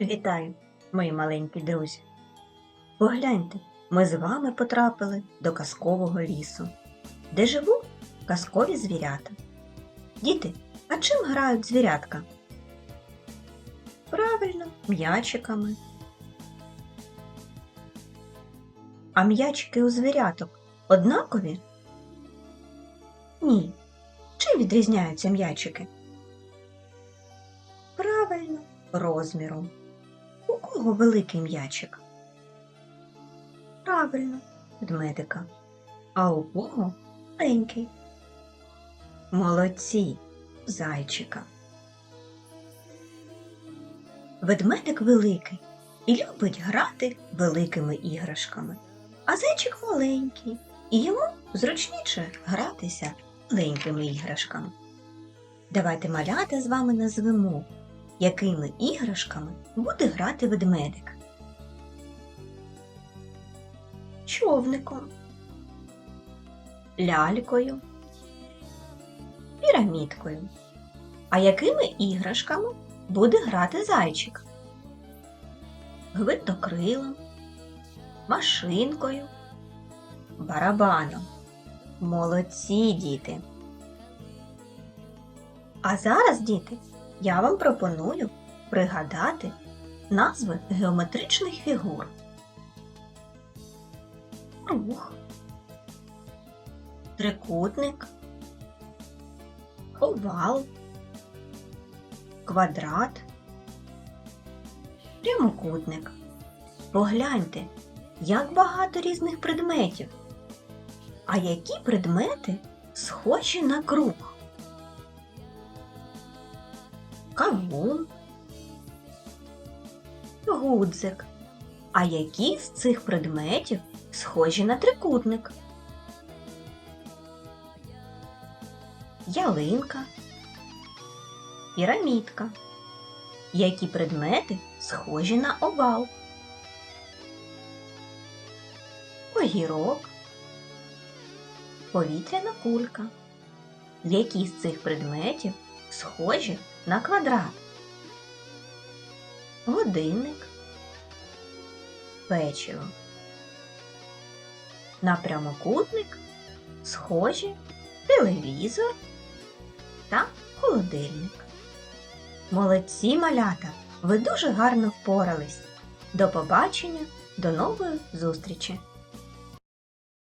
Вітаю, мої маленькі друзі. Погляньте, ми з вами потрапили до казкового лісу, де живуть казкові звірята. Діти, а чим грають звірятка? Правильно, м'ячиками. А м'ячики у звіряток однакові? Ні. Чим відрізняються м'ячики? Правильно, розміром. Кого великий м'ячик? Правильно, ведмедика. А у кого маленький? Молодці, зайчика. Ведмедик великий і любить грати великими іграшками, а зайчик маленький, і йому зручніше гратися маленькими іграшками. Давайте малята з вами назвемо, якими іграшками буде грати ведмедик. Човником, лялькою, пірамідкою. А якими іграшками буде грати зайчик? Гвинтокрилом, машинкою, барабаном. Молодці діти! А зараз, діти, я вам пропоную пригадати назви геометричних фігур. Круг, трикутник, овал, квадрат, прямокутник. Погляньте, як багато різних предметів. А які предмети схожі на круг? Кавун, гудзик. А які з цих предметів схожі на трикутник? Ялинка, пірамідка. Які предмети схожі на овал? Огірок, повітряна кулька. Які з цих предметів схожі на квадрат, годинник, печиво. На прямокутник схожі телевізор та холодильник. Молодці малята! Ви дуже гарно впорались. До побачення, до нової зустрічі!